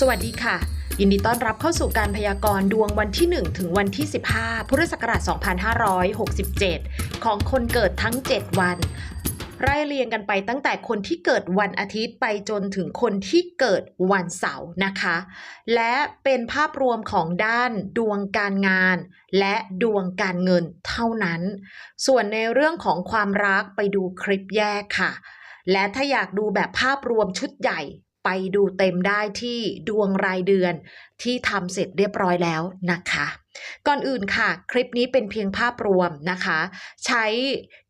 สวัสดีค่ะ ยินดีต้อนรับเข้าสู่การพยากรณ์ดวงวันที่ 1 ถึงวันที่ 15 พุทธศักราช 2567 ของคนเกิดทั้ง 7 วัน ไล่เรียงกันไปตั้งแต่คนที่เกิดวันอาทิตย์ไปจนถึงคนที่เกิดวันเสาร์นะคะ และเป็นภาพรวมของด้านดวงการงาน และดวงการเงินเท่านั้น ส่วนในเรื่องของความรักไปดูคลิปแยกค่ะและถ้าอยากดูแบบภาพรวมชุดใหญ่ ไปดูเต็มได้ที่ดวงรายเดือนที่ทำเสร็จเรียบร้อยแล้วนะคะ ก่อนอื่นค่ะ คลิปนี้เป็นเพียงภาพรวมนะคะ ใช้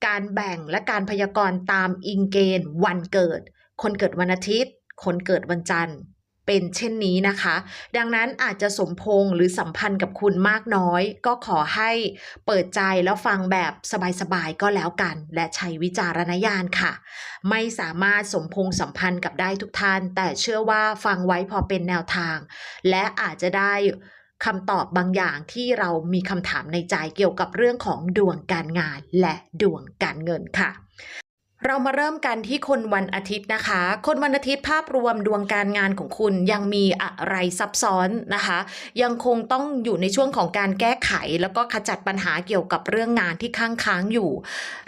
การแบ่งและการพยากรณ์ตามอิงเกณฑ์วันเกิด คนเกิดวันอาทิตย์ คนเกิดวันจันทร์ เป็นเช่นนี้นะคะ ดังนั้นอาจจะสมพงหรือสัมพันธ์กับคุณมากน้อย ก็ขอให้เปิดใจแล้วฟังแบบสบายๆก็แล้วกัน และใช้วิจารณญาณค่ะ ไม่สามารถสมพงสัมพันธ์กับได้ทุกท่าน แต่เชื่อว่าฟังไว้พอเป็นแนวทาง และอาจจะได้คำตอบบางอย่างที่เรามีคำถามในใจเกี่ยวกับเรื่องของดวงการงานและดวงการเงินค่ะ เรามาเริ่มกันที่คนวันอาทิตย์นะคะ คนวันอาทิตย์ภาพรวมดวงการงานของคุณยังมีอะไรซับซ้อนนะคะ ยังคงต้องอยู่ในช่วงของการแก้ไข แล้วก็ขจัดปัญหาเกี่ยวกับเรื่องงานที่ค้างค้างอยู่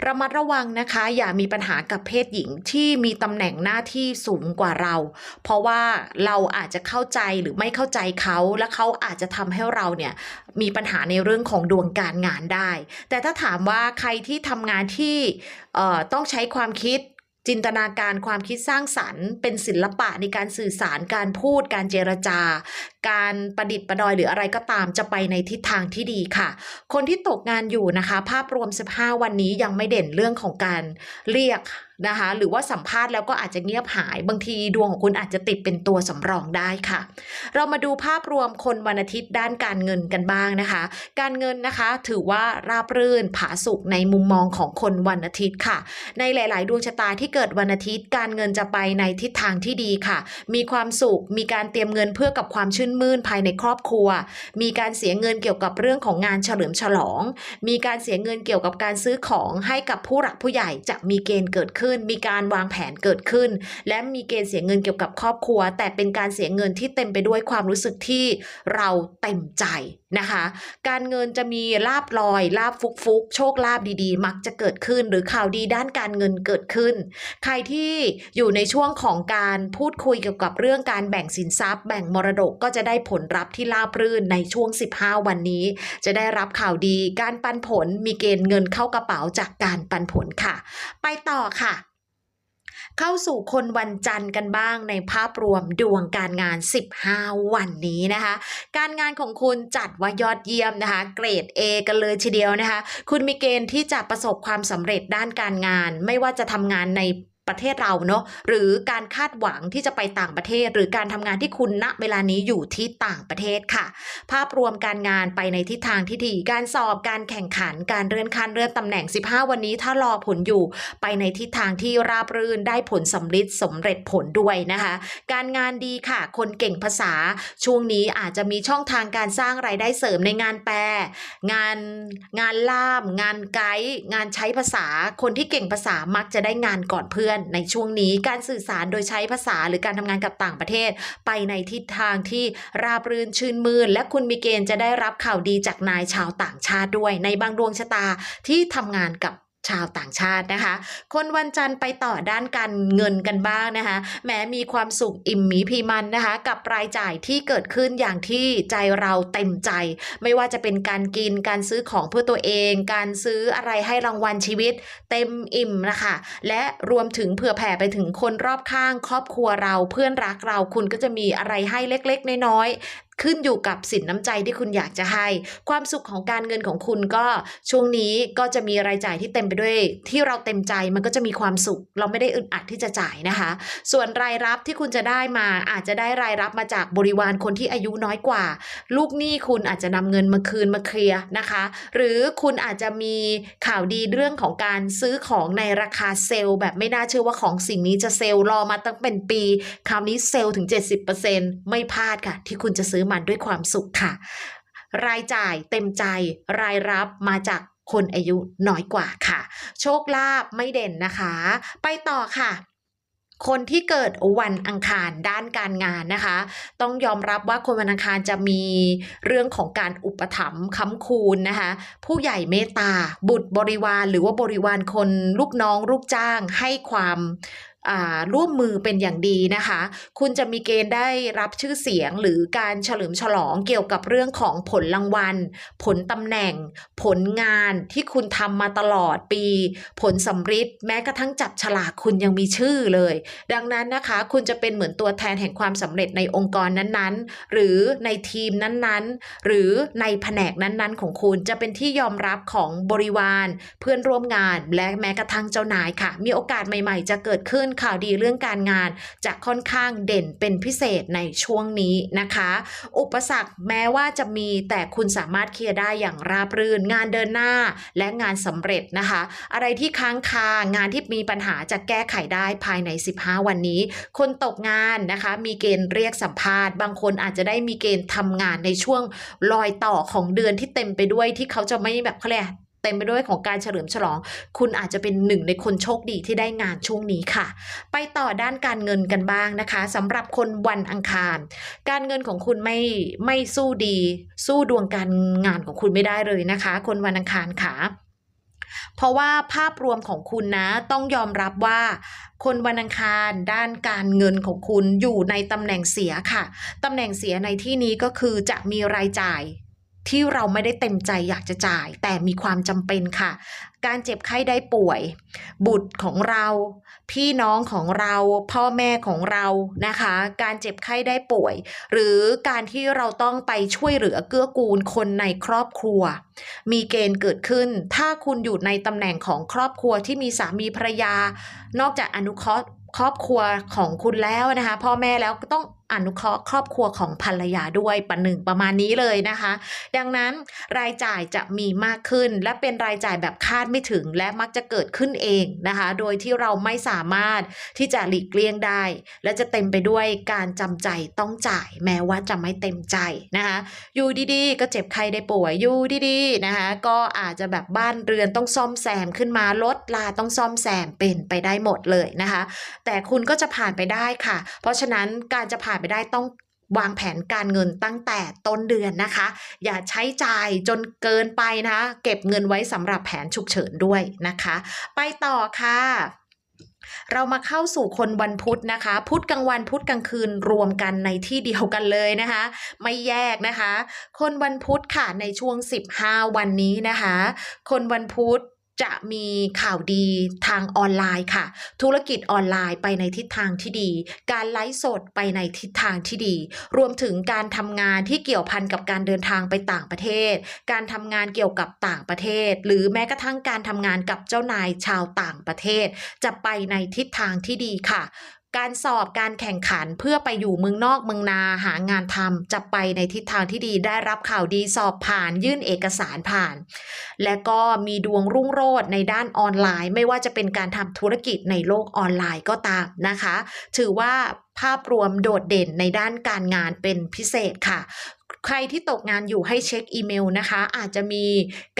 ระมัดระวังนะคะ อย่ามีปัญหากับเพศหญิงที่มีตำแหน่งหน้าที่สูงกว่าเรา เพราะว่าเราอาจจะเข้าใจหรือไม่เข้าใจเขาและเขาอาจจะทำให้เราเนี่ยมีปัญหาในเรื่องของดวงการงานได้ แต่ถ้าถามว่าใครที่ทำงานที่ต้องใช้ความความคิด จินตนาการความคิดสร้างสรรค์ เป็นศิลปะในการสื่อสารการพูด การเจรจา การประดิษฐ์ประดอยหรืออะไรก็ตามจะไปในทิศทางที่ดีค่ะ คนที่ตกงานอยู่นะคะ ภาพรวม 15 วันนี้ยังไม่เด่นเรื่องของการเรียก นะคะหรือว่าสัมภาษณ์แล้วก็อาจจะเงียบหายบางทีดวงของคุณอาจจะติดเป็นตัวสำรองได้ค่ะ เรามาดูภาพรวมคนวันอาทิตย์ด้านการเงินกันบ้างนะคะ การเงินนะคะถือว่าราบรื่นผาสุกในมุมมองของคนวันอาทิตย์ค่ะ ในหลาย ๆ ดวงชะตาที่เกิดวันอาทิตย์ การเงินจะไปในทิศทางที่ดีค่ะ มีความสุขมีการเตรียมเงินเพื่อกับความชื่นมื่นภายในครอบครัว มีการเสียเงินเกี่ยวกับเรื่องของงานเฉลิมฉลอง มีการเสียเงินเกี่ยวกับการซื้อของให้กับผู้หลักผู้ใหญ่จะมีเกณฑ์เกิดขึ้นมีการวางแผนเกิดขึ้น และมีเกณฑ์เสียเงินเกี่ยวกับครอบครัว แต่เป็นการเสียเงินที่เต็มไปด้วยความรู้สึกที่เราเต็มใจนะคะ การเงินจะมีลาบลอยลาบฟุกฟุกโชคลาบดีๆ มักจะเกิดขึ้น หรือข่าวดีด้านการเงินเกิดขึ้น ใครที่อยู่ในช่วงของการพูดคุยเกี่ยวกับเรื่องการแบ่งสินทรัพย์ แบ่งมรดกก็จะได้ผลลัพธ์ที่ราบรื่นในช่วง 15 วันนี้ จะได้รับข่าวดีการปันผลมีเกณฑ์เงินเข้ากระเป๋าจากการปันผลค่ะ ไปต่อค่ะ เข้าสู่คนวันจันทร์กันบ้างในภาพรวมดวงการงาน 15 วันนี้นะคะ การงานของคุณจัดว่ายอดเยี่ยมนะคะ เกรด A กันเลยทีเดียวนะคะ คุณมีเกณฑ์ที่จะประสบความสำเร็จด้านการงาน ไม่ว่าจะทำงานใน ประเทศเราเนาะหรือการคาดหวังที่จะไปต่างประเทศ หรือการทำงานที่คุณณเวลานี้อยู่ที่ต่างประเทศค่ะ ภาพรวมการงานไปในทิศทางที่ดี การสอบการแข่งขัน การเลื่อนขั้นเลื่อนตำแหน่ง 15 วันนี้ถ้ารอผลอยู่ ไปในทิศทางที่ราบรื่นได้ผลสำลิดสำเร็จผลด้วยนะคะ การงานดีค่ะ คนเก่งภาษาช่วงนี้อาจจะมีช่องทางการสร้างรายได้เสริมในงานแปล งานงานล่าม งานไกด์งานใช้ภาษา คนที่เก่งภาษามักจะได้งานก่อนเพื่อนในช่วงนี้การสื่อสารโดยใช้ภาษาหรือการทำงานกับต่างประเทศ ไปในทิศทางที่ราบรื่นชื่นมื่น และคุณมีเกณฑ์จะได้รับข่าวดีจากนายชาวต่างชาติด้วย ในบางดวงชะตาที่ทำงานกับ ชาวต่างชาตินะคะ คนวันจันทร์ไปต่อด้านการเงินกันบ้างนะคะ แม้มีความสุขอิ่มหมีพีมันนะคะ กับรายจ่ายที่เกิดขึ้นอย่างที่ใจเราเต็มใจ ไม่ว่าจะเป็นการกินการซื้อของเพื่อตัวเอง การซื้ออะไรให้รางวัลชีวิต เต็มอิ่มนะคะ และรวมถึงเผื่อแผ่ไปถึงคนรอบข้าง ครอบครัวเราเพื่อนรักเราคุณก็จะมีอะไรให้เล็กๆ น้อยๆ ขึ้นอยู่กับสินน้ำใจที่คุณอยากจะให้ ความสุขของการเงินของคุณก็ช่วงนี้ก็จะมีรายจ่ายที่เต็มไปด้วย ที่เราเต็มใจมันก็จะมีความสุข เราไม่ได้อึดอัดที่จะจ่ายนะคะ ส่วนรายรับที่คุณจะได้มาอาจจะได้รายรับมาจากบริวารคนที่อายุน้อยกว่า ลูกหนี้คุณอาจจะนำเงินมาคืนมาเคลียร์นะคะ หรือคุณอาจจะมีข่าวดีเรื่องของการซื้อของในราคาเซลล์แบบไม่น่าเชื่อว่าของสิ่งนี้จะเซลล์รอมาตั้งเป็นปี คราวนี้เซลล์ถึง 70%ไม่พลาดค่ะ ที่คุณจะซื้อมันด้วยความสุขค่ะ รายจ่ายเต็มใจ รายรับมาจากคนอายุน้อยกว่าค่ะ โชคลาภไม่เด่นนะคะ ไปต่อค่ะคนที่เกิดวันอังคารด้านการงานนะคะ ต้องยอมรับว่าคนวันอังคารจะมีเรื่องของการอุปถัมภ์ค้ำคูณนะคะ ผู้ใหญ่เมตตา บุตรบริวาร หรือว่าบริวารคนลูกน้องลูกจ้างให้ความ ร่วมมือเป็นอย่างดีนะคะ คุณจะมีเกณฑ์ได้รับชื่อเสียงหรือการเฉลิมฉลองเกี่ยวกับเรื่องของผลรางวัล ผลตำแหน่ง ผลงานที่คุณทำมาตลอดปี ผลสำฤทธิ์แม้กระทั่งจับฉลากคุณยังมีชื่อเลย ดังนั้นนะคะ คุณจะเป็นเหมือนตัวแทนแห่งความสำเร็จในองค์กรนั้นๆ หรือในทีมนั้นๆ หรือในแผนกนั้นๆ ของคุณจะเป็นที่ยอมรับของบริวาร เพื่อนร่วมงานและแม้กระทั่งเจ้านายค่ะ มีโอกาสใหม่ ๆ จะเกิดขึ้นข่าวดีเรื่องการงานจะค่อนข้างเด่นเป็นพิเศษในช่วงนี้นะคะ อุปสรรคแม้ว่าจะมีแต่คุณสามารถเคลียร์ได้อย่างราบรื่น งานเดินหน้าและงานสำเร็จนะคะ อะไรที่ค้างคางานที่มีปัญหาจะแก้ไขได้ภายใน 15 วันนี้ คนตกงานนะคะ มีเกณฑ์เรียกสัมภาษณ์ บางคนอาจจะได้มีเกณฑ์ทำงานในช่วงรอยต่อของเดือนที่เต็มไปด้วยที่เขาจะไม่แบบเขาเรียก ต็มไปด้วยของการเฉลิมฉลอง คุณอาจจะเป็นหนึ่งในคนโชคดีที่ได้งานช่วงนี้ค่ะ ไปต่อด้านการเงินกันบ้างนะคะสำหรับคนวันอังคาร การเงินของคุณไม่ไม่สู้ดี สู้ดวงการงานของคุณไม่ได้เลยนะคะ คนวันอังคารค่ะเพราะว่าภาพรวมของคุณนะต้องยอมรับว่า คนวันอังคารด้านการเงินของคุณอยู่ในตำแหน่งเสียค่ะตำแหน่งเสียในที่นี้ก็คือจะมีรายจ่าย ที่เราไม่ได้เต็มใจอยากจะจ่าย แต่มีความจำเป็นค่ะ การเจ็บไข้ได้ป่วย บุตรของเรา พี่น้องของเรา พ่อแม่ของเรานะคะ การเจ็บไข้ได้ป่วย หรือการที่เราต้องไปช่วยเหลือเกื้อกูลคนในครอบครัว มีเกณฑ์เกิดขึ้น ถ้าคุณอยู่ในตำแหน่งของครอบครัวที่มีสามีภรรยา นอกจากอนุเคราะห์ครอบครัวของคุณแล้วนะคะ พ่อแม่แล้วก็ต้องอนุเคราะห์ครอบครัวของภรรยาด้วยปะหนึ่งประมาณนี้เลยนะคะ ดังนั้นรายจ่ายจะมีมากขึ้น และเป็นรายจ่ายแบบคาดไม่ถึง และมักจะเกิดขึ้นเองนะคะ โดยที่เราไม่สามารถที่จะหลีกเลี่ยงได้ และจะเต็มไปด้วยการจำใจต้องจ่าย แม้ว่าจะไม่เต็มใจนะคะอยู่ดีๆ ก็เจ็บไข้ได้ป่วยอยู่ดีๆนะคะก็อาจจะแบบบ้านเรือนต้องซ่อมแซมขึ้นมารถลาต้องซ่อมแซมเป็นไปได้หมดเลยนะคะ แต่คุณก็จะผ่านไปได้ค่ะ เพราะฉะนั้นการจะผ่านไปได้ต้องวางแผนการเงินตั้งแต่ต้นเดือนนะคะ อย่าใช้จ่ายจนเกินไปนะคะเก็บเงินไว้สำหรับแผนฉุกเฉินด้วยนะคะ ไปต่อค่ะเรามาเข้าสู่คนวันพุธนะคะ พุธกลางวันพุธกลางคืนรวมกันในที่เดียวกันเลยนะคะ ไม่แยกนะคะ คนวันพุธค่ะในช่วง 15 วันนี้นะคะ คนวันพุธ จะมีข่าวดีทางออนไลน์ค่ะ ธุรกิจออนไลน์ไปในทิศทางที่ดี การไลฟ์สดไปในทิศทางที่ดี รวมถึงการทำงานที่เกี่ยวพันกับการเดินทางไปต่างประเทศ การทำงานเกี่ยวกับต่างประเทศ หรือแม้กระทั่งการทำงานกับเจ้านายชาวต่างประเทศ จะไปในทิศทางที่ดีค่ะ การสอบการแข่งขันเพื่อไปอยู่เมืองนอกเมืองนาหางานทำจะไปในทิศทางที่ดีได้รับข่าวดีสอบผ่านยื่นเอกสารผ่าน และก็มีดวงรุ่งโรจน์ในด้านออนไลน์ ไม่ว่าจะเป็นการทำธุรกิจในโลกออนไลน์ก็ตามนะคะ ถือว่าภาพรวมโดดเด่นในด้านการงานเป็นพิเศษค่ะใครที่ตกงานอยู่ให้เช็คอีเมลนะคะ อาจจะมี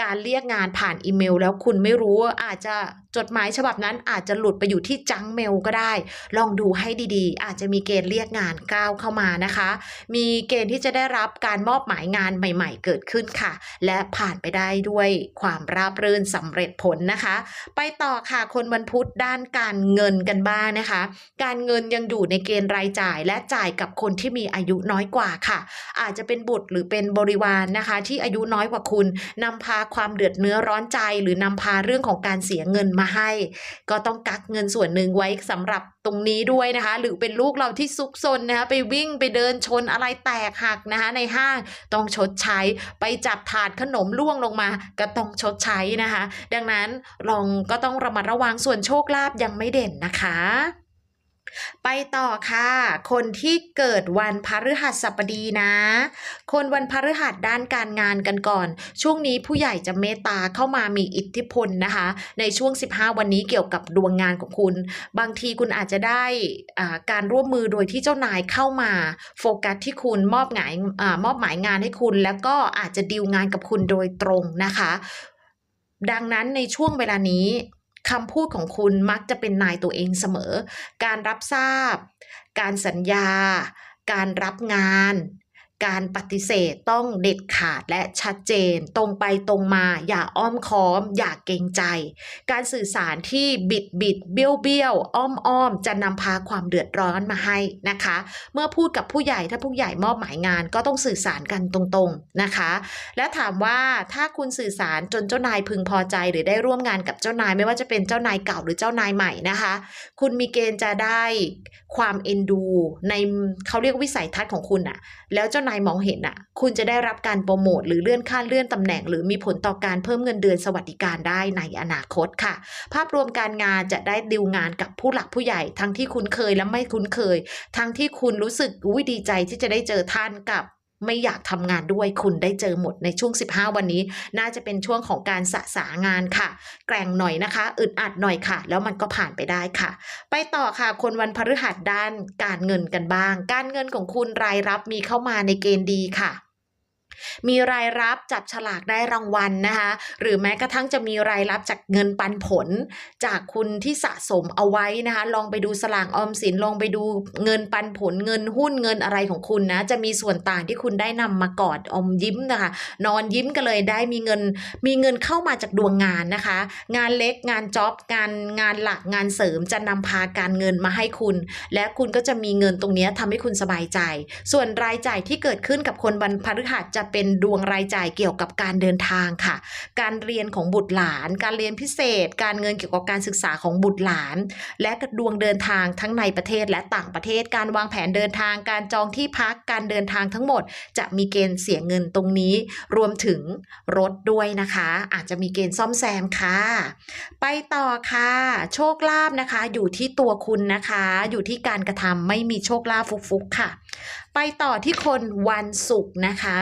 การเรียกงานผ่านอีเมล แล้วคุณไม่รู้อาจจะ จดหมายฉบับนั้นอาจจะหลุดไปอยู่ที่จังเมลก็ได้ ลองดูให้ดีๆ อาจจะมีเกณฑ์เรียกงานก้าวเข้ามานะคะ มีเกณฑ์ที่จะได้รับการมอบหมายงานใหม่ ๆ เกิดขึ้นค่ะ และผ่านไปได้ด้วยความราบรื่นสำเร็จผลนะคะ ไปต่อค่ะคนวันพุธด้านการเงินกันบ้างนะคะ การเงินยังอยู่ในเกณฑ์รายจ่าย และจ่ายกับคนที่มีอายุน้อยกว่าค่ะ อาจจะเป็นบุตรหรือเป็นบริวารนะคะ ที่อายุน้อยกว่าคุณนำพาความเดือดเนื้อร้อนใจ หรือนำพาเรื่องของการเสียเงินมาให้ ก็ต้องกักเงินส่วนหนึ่งไว้สำหรับตรงนี้ด้วยนะคะ หรือเป็นลูกเราที่ซุกซนนะคะไปวิ่งไปเดินชนอะไรแตกหักนะคะ ในห้างต้องชดใช้ไปจับถาดขนมล่วงลงมา ก็ต้องชดใช้นะคะ ดังนั้นลองก็ต้องระมัดระวังส่วนโชคลาภยังไม่เด่นนะคะ ไปต่อค่ะ คนที่เกิดวันพฤหัสบดีนะ คนวันพฤหัสด้านการงานกันก่อน ช่วงนี้ผู้ใหญ่จะเมตตาเข้ามามีอิทธิพลนะคะ ในช่วง 15 วันนี้เกี่ยวกับดวงงานของคุณ บางทีคุณอาจจะได้อ่าการร่วมมือโดยที่เจ้านายเข้ามาโฟกัสที่คุณมอบหมายอามอบหมายงานให้คุณ แล้วก็อาจจะดีลงานกับคุณโดยตรงนะคะ ดังนั้นในช่วงเวลานี้ คำพูดของคุณมักจะเป็นนายตัวเองเสมอ การรับทราบ การสัญญา การรับงาน การปฏิเสธต้องเด็ดขาดและชัดเจน ตรงไปตรงมา อย่าอ้อมค้อม อย่าเกรงใจ การสื่อสารที่บิดบิดเบี้ยวเบี้ยวอ้อมอ้อมจะนำพาความเดือดร้อนมาให้นะคะ เมื่อพูดกับผู้ใหญ่ถ้าผู้ใหญ่มอบหมายงานก็ต้องสื่อสารกันตรงๆนะคะ และถามว่าถ้าคุณสื่อสารจนเจ้านายพึงพอใจ หรือได้ร่วมงานกับเจ้านายไม่ว่าจะเป็นเจ้านายเก่าหรือเจ้านายใหม่นะคะ คุณมีเกณฑ์จะได้ความเอ็นดู ในเขาเรียกวิสัยทัศน์ของคุณอะแล้วเจ้านายมองเห็นอะคุณจะได้รับการโปรโมทหรือเลื่อนขั้นเลื่อนตำแหน่ง หรือมีผลต่อการเพิ่มเงินเดือนสวัสดิการได้ในอนาคตค่ะ ภาพรวมการงานจะได้ดิวงานกับผู้หลักผู้ใหญ่ ทั้งที่คุ้นเคยและไม่คุ้นเคย ทั้งที่คุณรู้สึกวิดีใจที่จะได้เจอท่านกับ ไม่อยากทำงานด้วยคุณได้เจอหมดในช่วง 15 วันนี้ น่าจะเป็นช่วงของการสะสางานค่ะ แกร่งหน่อยนะคะ อึดอัดหน่อยค่ะ แล้วมันก็ผ่านไปได้ค่ะ ไปต่อค่ะ คนวันพฤหัสด้านการเงินกันบ้าง การเงินของคุณรายรับมีเข้ามาในเกณฑ์ดีค่ะ มีรายรับจับฉลากได้รางวัลนะคะ หรือแม้กระทั่งจะมีรายรับจากเงินปันผล จากคุณที่สะสมเอาไว้นะคะ ลองไปดูสลากออมสินลองไปดูเงินปันผลเงินหุ้นเงินอะไรของคุณนะ จะมีส่วนต่างที่คุณได้นำมากอดอมยิ้มนะคะ นอนยิ้มกันเลยได้มีเงิน มีเงินเข้ามาจากดวงงานนะคะ งานเล็กงานจ็อบงานงานหลักงานเสริมจะนำพาการเงินมาให้คุณ และคุณก็จะมีเงินตรงนี้ยทำให้คุณสบายใจ ส่วนรายจ่ายที่เกิดขึ้นกับคนวันพฤหัสจะเป็นดวงรายจ่ายเกี่ยวกับการเดินทางค่ะ การเรียนของบุตรหลาน การเรียนพิเศษ การเงินเกี่ยวกับการศึกษาของบุตรหลาน และดวงเดินทางทั้งในประเทศและต่างประเทศ การวางแผนเดินทาง การจองที่พัก การเดินทางทั้งหมด จะมีเกณฑ์เสียเงินตรงนี้ รวมถึงรถด้วยนะคะ อาจจะมีเกณฑ์ซ่อมแซมค่ะ ไปต่อค่ะ โชคลาภนะคะ อยู่ที่ตัวคุณนะคะ อยู่ที่การกระทำไม่มีโชคลาภฟุกๆค่ะ ไปต่อที่คนวันศุกร์นะคะ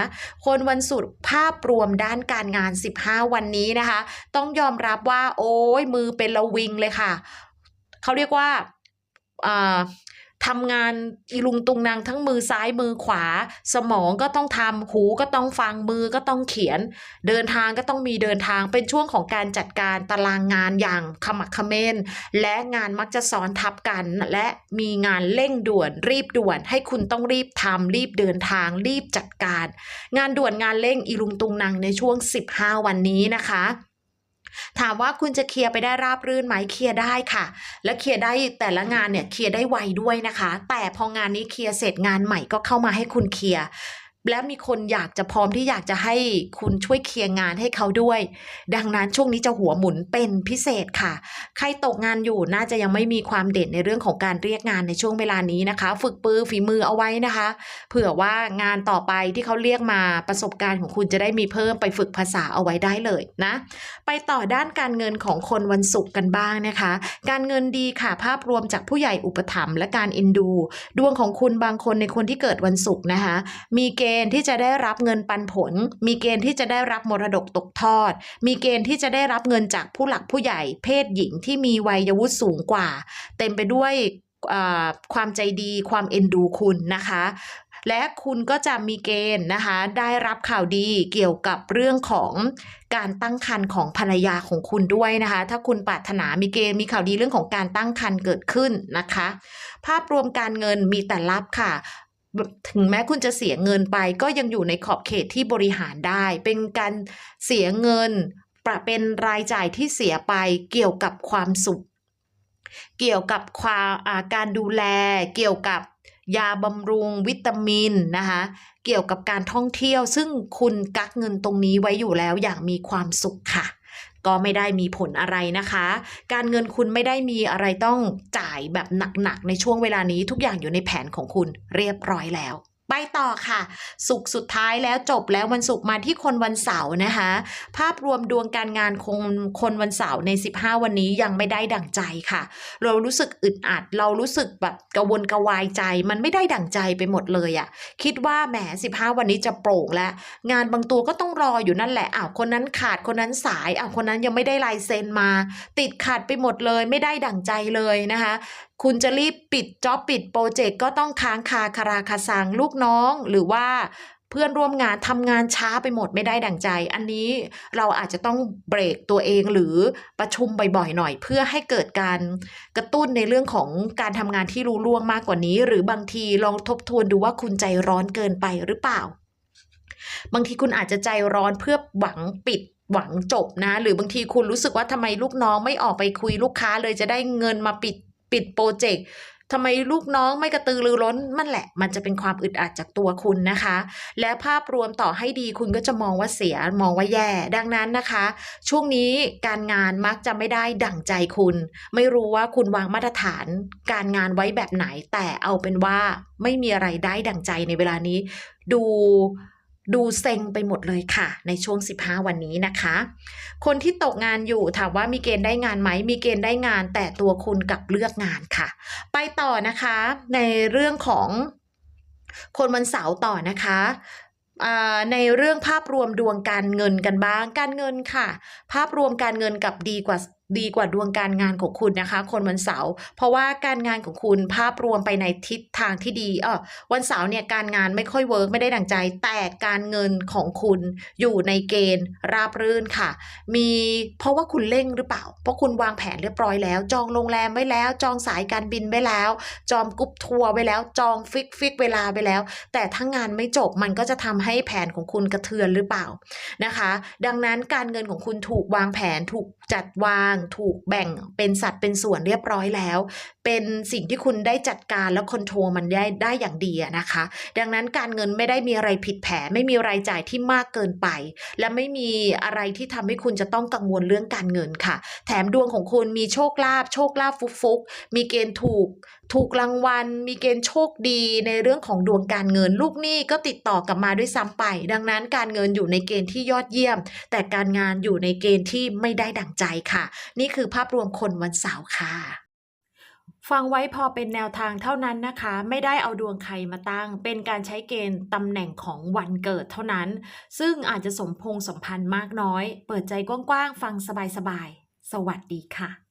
คนวันศุกร์ภาพรวมด้านการงาน 15 วันนี้นะคะ ต้องยอมรับว่า โอ้ยมือเป็นละวิงเลยค่ะ เขาเรียกว่าอ่า ทำงานอีลุงตุงนางทั้งมือซ้ายมือขวา สมองก็ต้องทำหูก็ต้องฟังมือก็ต้องเขียน เดินทางก็ต้องมีเดินทางเป็นช่วงของการจัดการตารางงานอย่างขมักเขม้น และงานมักจะซ้อนทับกัน และมีงานเร่งด่วนรีบด่วน ให้คุณต้องรีบทำรีบเดินทางรีบจัดการ งานด่วนงานเร่งอีลุงตุงนางในช่วง 15 วันนี้นะคะ ถามว่าคุณจะเคลียร์ไปได้ราบรื่นไหมเคลียร์ได้ค่ะ และเคลียร์ได้แต่ละงานเนี่ยเคลียร์ได้ไวด้วยนะคะ แต่พองานนี้เคลียร์เสร็จงานใหม่ก็เข้ามาให้คุณเคลียร์ และมีคนอยากจะพร้อมที่อยากจะให้คุณช่วยเคลียร์งานให้เขาด้วย ดังนั้นช่วงนี้จะหัวหมุนเป็นพิเศษค่ะ ใครตกงานอยู่น่าจะยังไม่มีความเด่นในเรื่องของการเรียกงานในช่วงเวลานี้นะคะ ฝึกปือฝีมือเอาไว้นะคะ เผื่อว่างานต่อไปที่เขาเรียกมาประสบการณ์ของคุณจะได้มีเพิ่มไปฝึกภาษาเอาไว้ได้เลยนะ ไปต่อด้านการเงินของคนวันศุกร์กันบ้างนะคะ การเงินดีค่ะภาพรวมจากผู้ใหญ่อุปถัมภ์และการเอ็นดู ดวงของคุณบางคนในคนที่เกิดวันศุกร์นะคะ มีเกณณฑ์ที่จะได้รับเงินปันผล มีเกณฑ์ที่จะได้รับมรดกตกทอด มีเกณฑ์ที่จะได้รับเงินจากผู้หลักผู้ใหญ่เพศหญิงที่มีวัยวุฒิสูงกว่า เต็มไปด้วยความใจดีความเอ็นดูคุณนะคะ และคุณก็จะมีเกณฑ์นะคะ ได้รับข่าวดีเกี่ยวกับเรื่องของการตั้งครรภ์ของภรรยาของคุณด้วยนะคะ ถ้าคุณปรารถนามีเกณฑ์มีข่าวดีเรื่องของการตั้งครรภ์เกิดขึ้นนะคะ ภาพรวมการเงินมีแต่รับค่ะ ถึงแม้คุณจะเสียเงินไป ก็ยังอยู่ในขอบเขตที่บริหารได้ เป็นการเสียเงินประเป็นรายจ่ายที่เสียไปเกี่ยวกับความสุข เกี่ยวกับความาการดูแล เกี่ยวกับยาบำรุง วิตามินนะคะเกี่ยวกับการท่องเที่ยว ซึ่งคุณกักเงินตรงนี้ไว้อยู่แล้วอย่างมีความสุขค่ะ ก็ไม่ได้มีผลอะไรนะคะ การเงินคุณไม่ได้มีอะไรต้องจ่ายแบบหนักๆในช่วงเวลานี้ทุกอย่างอยู่ในแผนของคุณเรียบร้อยแล้ว ไปต่อค่ะ สุขสุดท้ายแล้วจบแล้ววันศุกร์มาที่คนวันเสาร์นะคะ ภาพรวมดวงการงานคงคนวันเสาร์ใน 15 วันนี้ยังไม่ได้ดั่งใจค่ะ เรารู้สึกอึดอัด เรารู้สึกแบบกระวนกระวายใจ มันไม่ได้ดั่งใจไปหมดเลยอะคิดว่าแหม 15 วันนี้จะโปร่งแล้ว งานบางตัวก็ต้องรออยู่นั่นแหละอ้าวคนนั้นขาดคนนั้นสายอ้าวคนนั้นยังไม่ได้ลายเซ็นมา ติดขัดไปหมดเลย ไม่ได้ดั่งใจเลยนะคะคุณจะรีบปิดจ็อบปิดโปรเจกต์ก็ต้องค้างคาคาราคาซังลูกน้องหรือว่าเพื่อนร่วมงานทำงานช้าไปหมดไม่ได้ดังใจ อันนี้เราอาจจะต้องเบรกตัวเองหรือประชุมบ่อยๆหน่อย เพื่อให้เกิดการกระตุ้นในเรื่องของการทำงานที่รู้ล่วงมากกว่านี้ หรือบางทีลองทบทวนดูว่าคุณใจร้อนเกินไปหรือเปล่า บางทีคุณอาจจะใจร้อนเพื่อหวังปิดหวังจบนะ หรือบางทีคุณรู้สึกว่าทำไมลูกน้องไม่ออกไปคุยลูกค้าเลยจะได้เงินมาปิด ปิดโปรเจกต์ทำไมลูกน้องไม่กระตือรือร้นมันแหละ มันจะเป็นความอึดอัดจากตัวคุณนะคะ และภาพรวมต่อให้ดีคุณก็จะมองว่าเสียมองว่าแย่ ดังนั้นนะคะ ช่วงนี้การงานมักจะไม่ได้ดั่งใจคุณ ไม่รู้ว่าคุณวางมาตรฐาน การงานไว้แบบไหนแต่เอาเป็นว่าไม่มีอะไรได้ดั่งใจในเวลานี้ ดู ดูเซ็งไปหมดเลยค่ะ ในช่วง 15 วันนี้นะคะ คนที่ตกงานอยู่ถามว่ามีเกณฑ์ได้งานไหมมีเกณฑ์ได้งาน แต่ตัวคุณกับเลือกงานค่ะ ไปต่อนะคะในเรื่องของคนวันเสาร์ต่อนะคะในเรื่องภาพรวมดวงการเงินกันบ้าง การเงินค่ะ ภาพรวมการเงินกับดีกว่า ดีกว่าดวงการงานของคุณนะคะ คนวันเสาร์เพราะว่าการงานของคุณภาพรวมไปในทิศทางที่ดีเออวันเสาร์เนี่ยการงานไม่ค่อยเวิร์กไม่ได้ดังใจ แต่การเงินของคุณอยู่ในเกณฑ์ราบรื่นค่ะ มีเพราะว่าคุณเร่งหรือเปล่า เพราะคุณวางแผนเรียบร้อยแล้ว จองโรงแรมไว้แล้ว จองสายการบินไว้แล้ว จองกรุ๊ปทัวร์ไว้แล้ว จองฟิกฟิกเวลาไว้แล้ว แต่ถ้างานไม่จบมันก็จะทำให้แผนของคุณกระเทือนหรือเปล่านะคะ ดังนั้นการเงินของคุณถูกวางแผนถูกจัดวางถูกแบ่งเป็นสัดเป็นส่วนเรียบร้อยแล้ว เป็นสิ่งที่คุณได้จัดการแล้วคอนโทรลมันได้ได้อย่างดีนะคะ ดังนั้นการเงินไม่ได้มีอะไรผิดแผนไม่มีรายจ่ายที่มากเกินไป และไม่มีอะไรที่ทำให้คุณจะต้องกังวลเรื่องการเงินค่ะ แถมดวงของคุณมีโชคลาภโชคลาภฟุกฟุกๆมีเกณฑ์ถูกถูกรางวัล มีเกณฑ์โชคดีในเรื่องของดวงการเงิน ลูกหนี้ก็ติดต่อกลับมาด้วยซ้ำไป ดังนั้นการเงินอยู่ในเกณฑ์ที่ยอดเยี่ยม แต่การงานอยู่ในเกณฑ์ที่ไม่ได้ดังใจค่ะ นี่คือภาพรวมคนวันเสาร์ค่ะฟังไว้พอเป็นแนวทางเท่านั้นนะคะ ไม่ได้เอาดวงใครมาตั้ง เป็นการใช้เกณฑ์ตำแหน่งของวันเกิดเท่านั้น ซึ่งอาจจะสมพงษ์สมพันธ์มากน้อย เปิดใจกว้างๆ ฟังสบายๆสวัสดีค่ะ